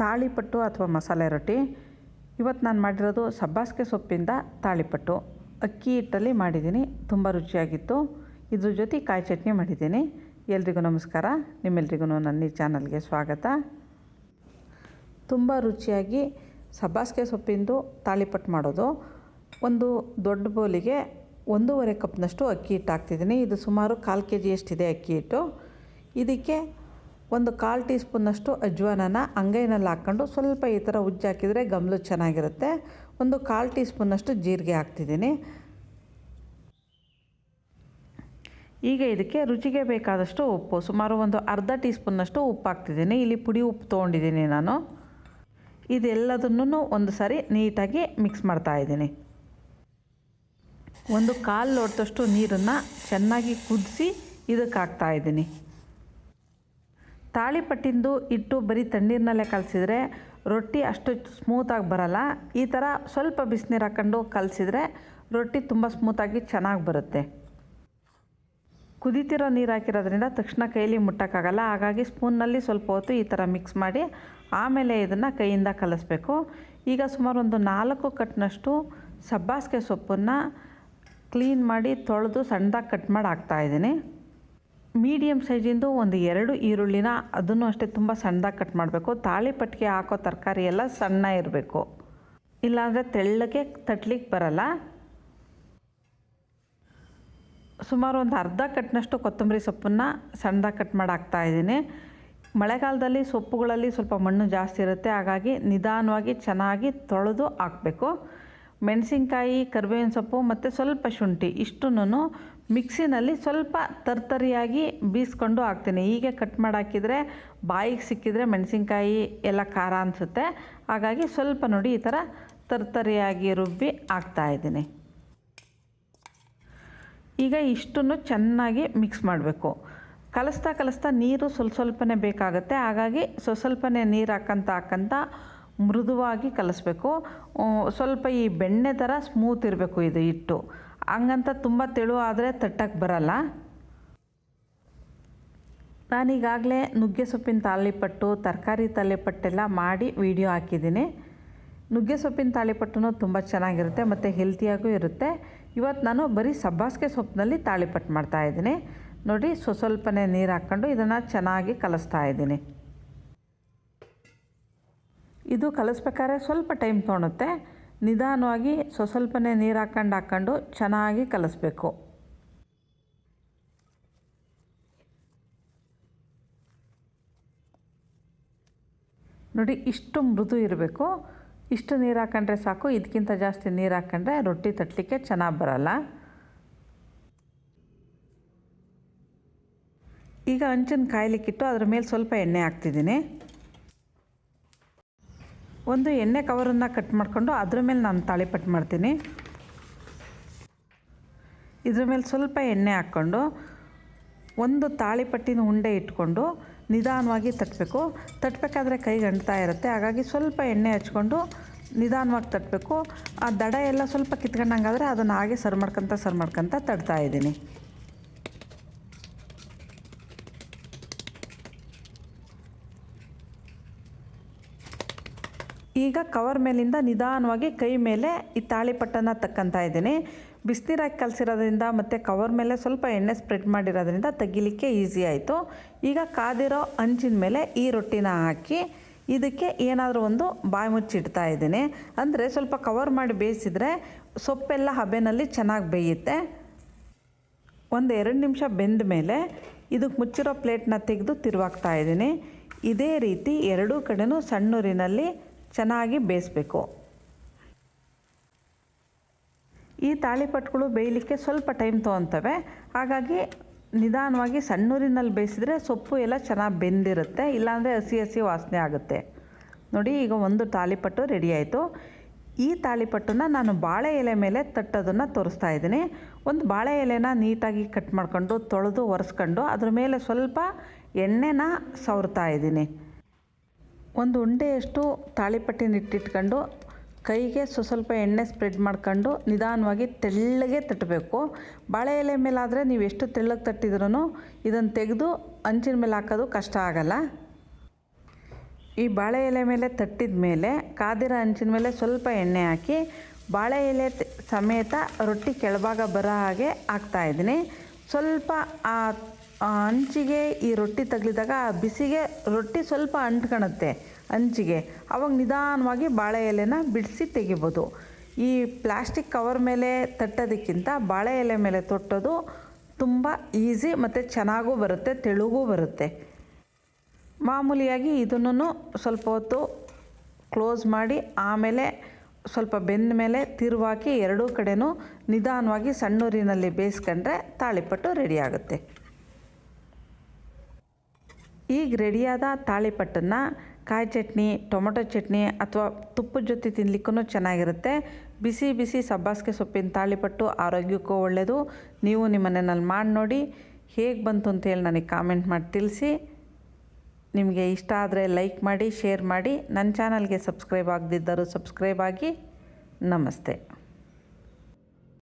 ತಾಳಿಪಟ್ಟು ಅಥವಾ ಮಸಾಲೆ ರೊಟ್ಟಿ. ಇವತ್ತು ನಾನು ಮಾಡಿರೋದು ಸಬ್ಬಾಸಿಗೆ ಸೊಪ್ಪಿಂದ ತಾಳಿಪಟ್ಟು. ಅಕ್ಕಿ ಹಿಟ್ಟಲ್ಲಿ ಮಾಡಿದ್ದೀನಿ, ತುಂಬ ರುಚಿಯಾಗಿತ್ತು. ಇದ್ರ ಜೊತೆ ಕಾಯಿ ಚಟ್ನಿ ಮಾಡಿದ್ದೀನಿ. ಎಲ್ರಿಗೂ ನಮಸ್ಕಾರ. ನಿಮ್ಮೆಲ್ರಿಗೂ ನನ್ನ ಈ ಚಾನಲ್ಗೆ ಸ್ವಾಗತ. ತುಂಬ ರುಚಿಯಾಗಿ ಸಬ್ಬಾಸಿಗೆ ಸೊಪ್ಪಿಂದು ತಾಳಿಪಟ್ಟು ಮಾಡೋದು. ಒಂದು ದೊಡ್ಡ ಬೌಲಿಗೆ ಒಂದೂವರೆ ಕಪ್ನಷ್ಟು ಅಕ್ಕಿ ಹಿಟ್ಟು ಹಾಕ್ತಿದ್ದೀನಿ. ಇದು ಸುಮಾರು ಕಾಲು ಕೆ ಜಿಯಷ್ಟಿದೆ ಅಕ್ಕಿ ಹಿಟ್ಟು. ಇದಕ್ಕೆ ಒಂದು ಕಾಲು ಟೀ ಸ್ಪೂನಷ್ಟು ಅಜ್ವಾನನ ಅಂಗೈನಲ್ಲಿ ಹಾಕ್ಕೊಂಡು ಸ್ವಲ್ಪ ಈ ಥರ ಉಜ್ಜಿ ಹಾಕಿದರೆ ಗಮಲು ಚೆನ್ನಾಗಿರುತ್ತೆ. ಒಂದು ಕಾಲು ಟೀ ಸ್ಪೂನಷ್ಟು ಜೀರಿಗೆ ಹಾಕ್ತಿದ್ದೀನಿ. ಈಗ ಇದಕ್ಕೆ ರುಚಿಗೆ ಬೇಕಾದಷ್ಟು ಉಪ್ಪು, ಸುಮಾರು ಒಂದು ಅರ್ಧ ಟೀ ಸ್ಪೂನಷ್ಟು ಉಪ್ಪು ಹಾಕ್ತಿದ್ದೀನಿ. ಇಲ್ಲಿ ಪುಡಿ ಉಪ್ಪು ತೊಗೊಂಡಿದ್ದೀನಿ ನಾನು. ಇದೆಲ್ಲದನ್ನು ಒಂದು ಸಾರಿ ನೀಟಾಗಿ ಮಿಕ್ಸ್ ಮಾಡ್ತಾ ಇದ್ದೀನಿ. ಒಂದು ಕಾಲು ಲೋಟದಷ್ಟು ನೀರನ್ನು ಚೆನ್ನಾಗಿ ಕುದಿಸಿ ಇದಕ್ಕೆ ಹಾಕ್ತಾ ಇದ್ದೀನಿ. ತಾಳಿಪಟ್ಟಿಂದು ಇಟ್ಟು ಬರೀ ತಣ್ಣೀರಿನಲ್ಲೇ ಕಲಸಿದ್ರೆ ರೊಟ್ಟಿ ಅಷ್ಟು ಸ್ಮೂತಾಗಿ ಬರಲ್ಲ. ಈ ಥರ ಸ್ವಲ್ಪ ಬಿಸಿನೀರು ಹಾಕ್ಕೊಂಡು ಕಲಸಿದ್ರೆ ರೊಟ್ಟಿ ತುಂಬ ಸ್ಮೂತಾಗಿ ಚೆನ್ನಾಗಿ ಬರುತ್ತೆ. ಕುದೀತಿರೋ ನೀರು ಹಾಕಿರೋದ್ರಿಂದ ತಕ್ಷಣ ಕೈಲಿ ಮುಟ್ಟೋಕ್ಕಾಗಲ್ಲ. ಹಾಗಾಗಿ ಸ್ಪೂನ್ನಲ್ಲಿ ಸ್ವಲ್ಪ ಹೊತ್ತು ಈ ಥರ ಮಿಕ್ಸ್ ಮಾಡಿ ಆಮೇಲೆ ಇದನ್ನು ಕೈಯಿಂದ ಕಲಿಸ್ಬೇಕು. ಈಗ ಸುಮಾರು ಒಂದು ನಾಲ್ಕು ಕಟ್ನಷ್ಟು ಸಬ್ಬಾಸಿಗೆ ಸೊಪ್ಪನ್ನು ಕ್ಲೀನ್ ಮಾಡಿ ತೊಳೆದು ಸಣ್ಣದಾಗಿ ಕಟ್ ಮಾಡಿ ಹಾಕ್ತಾಯಿದ್ದೀನಿ ಮೀಡಿಯಮ್ ಸೈಜಿಂದು ಒಂದು ಎರಡು ಈರುಳ್ಳಿನ ಅದನ್ನು ಅಷ್ಟೇ ತುಂಬ ಸಣ್ಣದಾಗಿ ಕಟ್ ಮಾಡಬೇಕು. ತಾಳಿಪಟ್ಟಿಗೆ ಹಾಕೋ ತರಕಾರಿ ಎಲ್ಲ ಸಣ್ಣ ಇರಬೇಕು. ಇಲ್ಲಾಂದರೆ ತೆಳ್ಳಗೆ ತಟ್ಲಿಕ್ಕೆ ಬರಲ್ಲ. ಸುಮಾರು ಒಂದು ಅರ್ಧ ಕಟ್ನಷ್ಟು ಕೊತ್ತಂಬರಿ ಸೊಪ್ಪನ್ನು ಸಣ್ಣದಾಗಿ ಕಟ್ ಮಾಡಿ ಹಾಕ್ತಾಯಿದ್ದೀನಿ ಮಳೆಗಾಲದಲ್ಲಿ ಸೊಪ್ಪುಗಳಲ್ಲಿ ಸ್ವಲ್ಪ ಮಣ್ಣು ಜಾಸ್ತಿ ಇರುತ್ತೆ. ಹಾಗಾಗಿ ನಿಧಾನವಾಗಿ ಚೆನ್ನಾಗಿ ತೊಳೆದು ಹಾಕಬೇಕು. ಮೆಣಸಿನ್ಕಾಯಿ, ಕರಿಬೇವಿನ ಸೊಪ್ಪು ಮತ್ತು ಸ್ವಲ್ಪ ಶುಂಠಿ ಇಷ್ಟನ್ನು ಮಿಕ್ಸಿನಲ್ಲಿ ಸ್ವಲ್ಪ ತರ್ತರಿಯಾಗಿ ಬೀಸ್ಕೊಂಡು ಹಾಕ್ತೀನಿ. ಹೀಗೆ ಕಟ್ ಮಾಡಿ ಹಾಕಿದರೆ ಬಾಯಿಗೆ ಸಿಕ್ಕಿದರೆ ಮೆಣಸಿನ್ಕಾಯಿ ಎಲ್ಲ ಖಾರ ಅನಿಸುತ್ತೆ. ಹಾಗಾಗಿ ಸ್ವಲ್ಪ ನೋಡಿ ಈ ಥರ ತರ್ತರಿಯಾಗಿ ರುಬ್ಬಿ ಹಾಕ್ತಾಯಿದ್ದೀನಿ ಈಗ ಇಷ್ಟನ್ನು ಚೆನ್ನಾಗಿ ಮಿಕ್ಸ್ ಮಾಡಬೇಕು. ಕಲಿಸ್ತಾ ಕಲಿಸ್ತಾ ನೀರು ಸ್ವಲ್ಪ ಸ್ವಲ್ಪನೇ ಬೇಕಾಗುತ್ತೆ. ಹಾಗಾಗಿ ಸ್ವಲ್ಪ ಸ್ವಲ್ಪನೇ ನೀರು ಹಾಕಂತ ಹಾಕಂತ ಮೃದುವಾಗಿ ಕಲಿಸ್ಬೇಕು. ಸ್ವಲ್ಪ ಈ ಬೆಣ್ಣೆ ಥರ ಸ್ಮೂತ್ ಇರಬೇಕು ಇದು ಹಿಟ್ಟು. ಹಂಗಂತ ತುಂಬ ತೆಳು ಆದರೆ ತಟ್ಟಕ್ಕೆ ಬರಲ್ಲ. ನಾನೀಗಾಗಲೇ ನುಗ್ಗೆ ಸೊಪ್ಪಿನ ತಾಳಿಪಟ್ಟು ತರಕಾರಿ ತಾಳಿಪಟ್ಟೆಲ್ಲ ಮಾಡಿ ವಿಡಿಯೋ ಹಾಕಿದ್ದೀನಿ. ನುಗ್ಗೆ ಸೊಪ್ಪಿನ ತಾಳಿಪಟ್ಟು ತುಂಬ ಚೆನ್ನಾಗಿರುತ್ತೆ ಮತ್ತು ಹೆಲ್ತಿಯಾಗೂ ಇರುತ್ತೆ. ಇವತ್ತು ನಾನು ಬರೀ ಸಬ್ಬಾಸ್ಗೆ ಸೊಪ್ಪಿನಲ್ಲಿ ತಾಳಿಪಟ್ಟು ಮಾಡ್ತಾಯಿದ್ದೀನಿ ನೋಡಿ, ಸ್ವ ಸ್ವಲ್ಪನೇ ನೀರು ಹಾಕ್ಕೊಂಡು ಇದನ್ನು ಚೆನ್ನಾಗಿ ಕಲಿಸ್ತಾ ಇದ್ದೀನಿ. ಇದು ಕಲಿಸ್ಬೇಕಾದ್ರೆ ಸ್ವಲ್ಪ ಟೈಮ್ ತೊಗೊಳುತ್ತೆ ನಿಧಾನವಾಗಿ ಸ್ವಸ್ವಲ್ಪನೇ ನೀರು ಹಾಕ್ಕೊಂಡು ಹಾಕ್ಕೊಂಡು ಚೆನ್ನಾಗಿ ಕಲಿಸ್ಬೇಕು. ನೋಡಿ, ಇಷ್ಟು ಮೃದು ಇರಬೇಕು. ಇಷ್ಟು ನೀರು ಹಾಕೊಂಡ್ರೆ ಸಾಕು. ಇದಕ್ಕಿಂತ ಜಾಸ್ತಿ ನೀರು ಹಾಕ್ಕೊಂಡ್ರೆ ರೊಟ್ಟಿ ತಟ್ಟಲಿಕ್ಕೆ ಚೆನ್ನಾಗಿ ಬರಲ್ಲ. ಈಗ ಹಂಚಿನ ಕಾಯಲಿಕ್ಕಿಟ್ಟು ಅದ್ರ ಮೇಲೆ ಸ್ವಲ್ಪ ಎಣ್ಣೆ ಹಾಕ್ತಿದ್ದೀನಿ. ಒಂದು ಎಣ್ಣೆ ಕವರನ್ನು ಕಟ್ ಮಾಡಿಕೊಂಡು ಅದ್ರ ಮೇಲೆ ನಾನು ತಾಳಿಪಟ್ಟು ಮಾಡ್ತೀನಿ. ಇದ್ರ ಮೇಲೆ ಸ್ವಲ್ಪ ಎಣ್ಣೆ ಹಾಕ್ಕೊಂಡು ಒಂದು ತಾಳಿಪಟ್ಟಿನ ಉಂಡೆ ಇಟ್ಕೊಂಡು ನಿಧಾನವಾಗಿ ತಟ್ಟಬೇಕು ತಟ್ಟಬೇಕಾದ್ರೆ ಕೈಗೆ ಅಂಟ್ತಾ ಇರುತ್ತೆ. ಹಾಗಾಗಿ ಸ್ವಲ್ಪ ಎಣ್ಣೆ ಹಚ್ಕೊಂಡು ನಿಧಾನವಾಗಿ ತಟ್ಟಬೇಕು ಆ ದಡ ಎಲ್ಲ ಸ್ವಲ್ಪ ಕಿತ್ಕೊಂಡಂಗಾದರೆ ಅದನ್ನು ಹಾಗೆ ಸರ್ ಮಾಡ್ಕೊತ ಸರ್ ಮಾಡ್ಕೊತ ತಡ್ತಾ ಇದ್ದೀನಿ. ಈಗ ಕವರ್ ಮೇಲಿಂದ ನಿಧಾನವಾಗಿ ಕೈ ಮೇಲೆ ಈ ತಾಳಿಪಟ್ಟನ ತಕ್ಕಂತ ಇದ್ದೀನಿ. ಬಿಸಿನೀರಾಗಿ ಕಲಸಿರೋದ್ರಿಂದ ಮತ್ತು ಕವರ್ ಮೇಲೆ ಸ್ವಲ್ಪ ಎಣ್ಣೆ ಸ್ಪ್ರೆಡ್ ಮಾಡಿರೋದ್ರಿಂದ ತೆಗಿಲಿಕ್ಕೆ ಈಸಿ ಆಯಿತು. ಈಗ ಕಾದಿರೋ ಅಂಚಿನ ಮೇಲೆ ಈ ರೊಟ್ಟಿನ ಹಾಕಿ ಇದಕ್ಕೆ ಏನಾದರೂ ಒಂದು ಬಾಯಿ ಮುಚ್ಚಿಡ್ತಾ ಇದ್ದೀನಿ. ಅಂದರೆ ಸ್ವಲ್ಪ ಕವರ್ ಮಾಡಿ ಬೇಯಿಸಿದರೆ ಸೊಪ್ಪೆಲ್ಲ ಹಬೆನಲ್ಲಿ ಚೆನ್ನಾಗಿ ಬೇಯುತ್ತೆ. ಒಂದು ಎರಡು ನಿಮಿಷ ಬೆಂದ ಮೇಲೆ ಇದಕ್ಕೆ ಮುಚ್ಚಿರೋ ಪ್ಲೇಟ್ನ ತೆಗೆದು ತಿರುವಾಗ್ತಾ ಇದ್ದೀನಿ. ಇದೇ ರೀತಿ ಎರಡೂ ಕಡೆನೂ ಸಣ್ಣೂರಿನಲ್ಲಿ ಚೆನ್ನಾಗಿ ಬೇಯಿಸ್ಬೇಕು. ಈ ತಾಳಿಪಟ್ಟುಗಳು ಬೇಯಲಿಕ್ಕೆ ಸ್ವಲ್ಪ ಟೈಮ್ ತೊಗೊತವೆ ಹಾಗಾಗಿ ನಿಧಾನವಾಗಿ ಸಣ್ಣೂರಿನಲ್ಲಿ ಬೇಯಿಸಿದ್ರೆ ಸೊಪ್ಪು ಎಲ್ಲ ಚೆನ್ನಾಗಿ ಬೆಂದಿರುತ್ತೆ. ಇಲ್ಲಾಂದರೆ ಹಸಿ ಹಸಿ ವಾಸನೆ ಆಗುತ್ತೆ. ನೋಡಿ, ಈಗ ಒಂದು ತಾಳಿಪಟ್ಟು ರೆಡಿ ಆಯಿತು. ಈ ತಾಳಿಪಟ್ಟನ್ನ ನಾನು ಬಾಳೆ ಎಲೆ ಮೇಲೆ ತಟ್ಟೋದನ್ನು ತೋರಿಸ್ತಾ ಇದ್ದೀನಿ. ಒಂದು ಬಾಳೆ ಎಲೆನ ನೀಟಾಗಿ ಕಟ್ ಮಾಡ್ಕೊಂಡು ತೊಳೆದು ಒರೆಸ್ಕೊಂಡು ಅದ್ರ ಮೇಲೆ ಸ್ವಲ್ಪ ಎಣ್ಣೆನ ಸವರ್ತಾ ಇದ್ದೀನಿ. ಒಂದು ಉಂಡೆಯಷ್ಟು ತಾಳಿಪಟ್ಟಿನ ಇಟ್ಟಿಟ್ಕೊಂಡು ಕೈಗೆ ಸ್ವ ಸ್ವಲ್ಪ ಎಣ್ಣೆ ಸ್ಪ್ರೆಡ್ ಮಾಡ್ಕೊಂಡು ನಿಧಾನವಾಗಿ ತೆಳ್ಳಗೆ ತಟ್ಟಬೇಕು. ಬಾಳೆ ಎಲೆ ಮೇಲಾದರೆ ನೀವು ಎಷ್ಟು ತೆಳ್ಳಗೆ ತಟ್ಟಿದ್ರೂ ಇದನ್ನು ತೆಗೆದು ಹಂಚಿನ ಮೇಲೆ ಹಾಕೋದು ಕಷ್ಟ ಆಗಲ್ಲ. ಈ ಬಾಳೆ ಎಲೆ ಮೇಲೆ ತಟ್ಟಿದ ಮೇಲೆ ಕಾದಿರೋ ಹಂಚಿನ ಮೇಲೆ ಸ್ವಲ್ಪ ಎಣ್ಣೆ ಹಾಕಿ ಬಾಳೆ ಎಲೆ ಸಮೇತ ರೊಟ್ಟಿ ಕೆಳಭಾಗ ಬರೋ ಹಾಗೆ ಹಾಕ್ತಾಯಿದ್ದೀನಿ ಸ್ವಲ್ಪ ಆ ಹಂಚಿಗೆ ಈ ರೊಟ್ಟಿ ತಗಲಿದಾಗ ಬಿಸಿಗೆ ರೊಟ್ಟಿ ಸ್ವಲ್ಪ ಅಂಟ್ಕೊಳುತ್ತೆ ಹಂಚಿಗೆ ಅವಾಗ ನಿಧಾನವಾಗಿ ಬಾಳೆ ಎಲೆನ ಬಿಡಿಸಿ ತೆಗಿಬೋದು. ಈ ಪ್ಲಾಸ್ಟಿಕ್ ಕವರ್ ಮೇಲೆ ತಟ್ಟೋದಕ್ಕಿಂತ ಬಾಳೆ ಎಲೆ ಮೇಲೆ ತೊಟ್ಟೋದು ತುಂಬ ಈಸಿ ಮತ್ತು ಚೆನ್ನಾಗೂ ಬರುತ್ತೆ, ತೆಳುಗೂ ಬರುತ್ತೆ. ಮಾಮೂಲಿಯಾಗಿ ಇದನ್ನು ಸ್ವಲ್ಪ ಹೊತ್ತು ಕ್ಲೋಸ್ ಮಾಡಿ ಆಮೇಲೆ ಸ್ವಲ್ಪ ಬೆಂದ ಮೇಲೆ ತಿರುವಾಕಿ ಎರಡೂ ಕಡೆನೂ ನಿಧಾನವಾಗಿ ಸಣ್ಣೂರಿನಲ್ಲಿ ಬೇಯಿಸ್ಕೊಂಡ್ರೆ ತಾಳಿಪಟ್ಟು ರೆಡಿ ಆಗುತ್ತೆ. ಈಗ ರೆಡಿಯಾದ ತಾಳಿಪಟ್ಟನ್ನು ಕಾಯಿ ಚಟ್ನಿ, ಟೊಮೊಟೊ ಚಟ್ನಿ ಅಥವಾ ತುಪ್ಪದ ಜೊತೆ ತಿನ್ನಲಿಕ್ಕೂ ಚೆನ್ನಾಗಿರುತ್ತೆ. ಬಿಸಿ ಬಿಸಿ ಸಬ್ಬಾಸಿಗೆ ಸೊಪ್ಪಿನ ತಾಳಿಪಟ್ಟು ಆರೋಗ್ಯಕ್ಕೂ ಒಳ್ಳೆಯದು ನೀವು ನಿಮ್ಮ ಮನೆಯಲ್ಲಿ ಮಾಡಿ ನೋಡಿ ಹೇಗೆ ಬಂತು ಅಂತೇಳಿ ನನಗೆ ಕಾಮೆಂಟ್ ಮಾಡಿ ತಿಳಿಸಿ. ನಿಮಗೆ ಇಷ್ಟ ಆದರೆ ಲೈಕ್ ಮಾಡಿ, ಶೇರ್ ಮಾಡಿ. ನನ್ನ ಚಾನಲ್ಗೆ ಸಬ್ಸ್ಕ್ರೈಬ್ ಆಗದಿದ್ದರೂ ಸಬ್ಸ್ಕ್ರೈಬ್ ಆಗಿ. ನಮಸ್ತೆ.